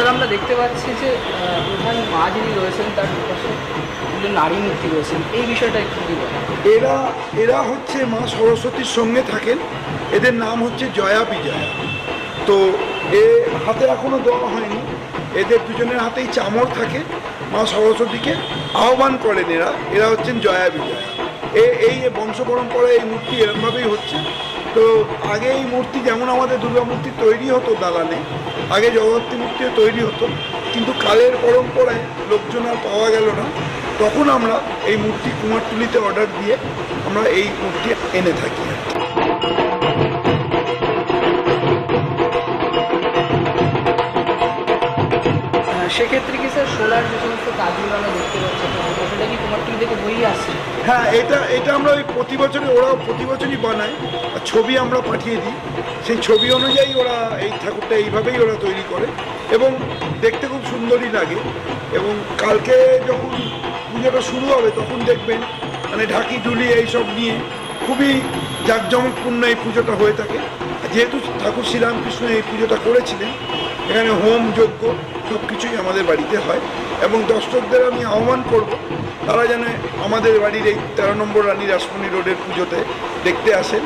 Sir, আমরা দেখতে পাচ্ছি যে প্রধান মা যিনি রয়েছেন, তার দুজন নারী মূর্তি রয়েছেন। এই বিষয়টা একটু এরা এরা হচ্ছে মা সরস্বতীর সঙ্গে থাকেন। এদের নাম হচ্ছে জয়া বিজয়া। তো এ হাতে এখনও দেওয়া হয়নি। এদের দুজনের হাতেই চামর থাকে। মা সরস্বতীকে আহ্বান করেন এরা। এরা হচ্ছেন জয়া বিজয়া। এ, এই বংশ পরম্পরায় এই মূর্তি এরমভাবেই হচ্ছে। তো আগে এই মূর্তি যেমন আমাদের দুর্গা মূর্তি তৈরি হতো দালানে, আগে জগদ্ধাত্রী মূর্তিও তৈরি হতো, কিন্তু কালের পরম্পরায় লোকজন আর পাওয়া গেল না। তখন আমরা এই মূর্তি কুমারটুলিতে অর্ডার দিয়ে আমরা এই মূর্তি এনে থাকি সেক্ষেত্রে কি স্যার সোলার যে সমস্ত কাজগুলো আমরা দেখতে পাচ্ছি সেটা কি তোমার টিভি থেকে বই আসছে? হ্যাঁ এটা এটা আমরা ওই প্রতি বছরে ওরা প্রতি বছরই বানায়। আর ছবি আমরা পাঠিয়ে দিই। সেই ছবি অনুযায়ী ওরা এই ঠাকুরটা এইভাবেই ওরা তৈরি করে। এবং দেখতে খুব সুন্দরই লাগে। এবং কালকে যখন পুজোটা শুরু হবে, তখন দেখবেন মানে ঢাকি ঢুলি এইসব নিয়ে খুবই জাঁকজমকপূর্ণ এই পুজোটা হয়ে থাকে। যেহেতু ঠাকুর শ্রীরামকৃষ্ণ এই পুজোটা করেছিলেন, এখানে হোম যজ্ঞ সব কিছুই আমাদের বাড়িতে হয়। এবং দর্শকদের আমি আহ্বান করব তারা যেন আমাদের বাড়ির এই তেরো নম্বর রানী রাসমণি রোডের পুজোতে দেখতে আসেন।